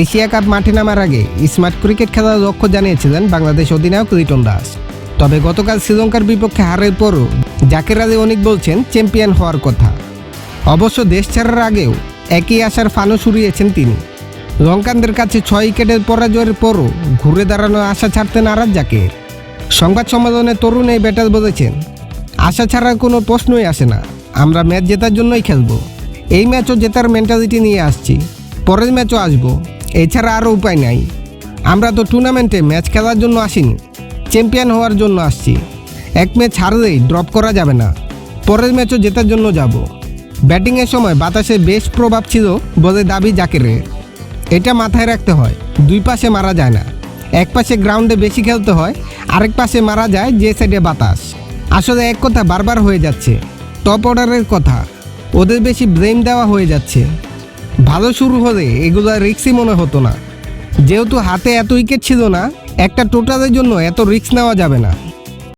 Asia cup মাঠে নামার আগে স্মার্ট ক্রিকেট খেলার লক্ষ্য জানিয়েছিলেন বাংলাদেশ অধিনায়ক লিটন দাস। তবে গতকাল শ্রীলঙ্কার বিপক্ষে হারের পরও জাকের আলী অনেক বলছেন, চ্যাম্পিয়ন হওয়ার কথা। অবশ্য দেশ ছাড়ার আগেও একই আশার ফানো সুরিয়েছেন তিনি। লঙ্কানদের কাছে ছয় উইকেটের পরাজয়ের পরও ঘুরে দাঁড়ানোর আশা ছাড়তে নারাজ জাকের। সংবাদ সম্মেলনে তরুণ এই ব্যাটার বলেছেন, আশা ছাড়ার কোনো প্রশ্নই আসে না, আমরা ম্যাচ জেতার জন্যই খেলব। এই ম্যাচও জেতার মেন্টালিটি নিয়ে আসছি। পরের ম্যাচও আসব। এছাড়া আরও উপায় নাই। আমরা তো টুর্নামেন্টে ম্যাচ খেলার জন্য আসিনি চ্যাম্পিয়ন হওয়ার জন্য আসছি। এক ম্যাচ হারলেই ড্রপ করা যাবে না। পরের ম্যাচও জেতার জন্য যাব। ব্যাটিংয়ের সময় বাতাসে বেশ প্রভাব ছিল বলে দাবি জাকেরের। এটা মাথায় রাখতে হয়, দুই পাশে মারা যায় না। এক পাশে গ্রাউন্ডে বেশি খেলতে হয়, আরেক পাশে মারা যায় যে সাইডে বাতাস। আসলে এক কথা বারবার হয়ে যাচ্ছে টপ অর্ডারের কথা। ওদের বেশি ব্লেম দেওয়া হয়ে যাচ্ছে। ভালো শুরু হলে এগুলো রিক্সই মনে হতো না। যেহেতু হাতে এত উইকেট ছিল না, একটা টোটালের জন্য এত রিক্স নেওয়া যাবে না।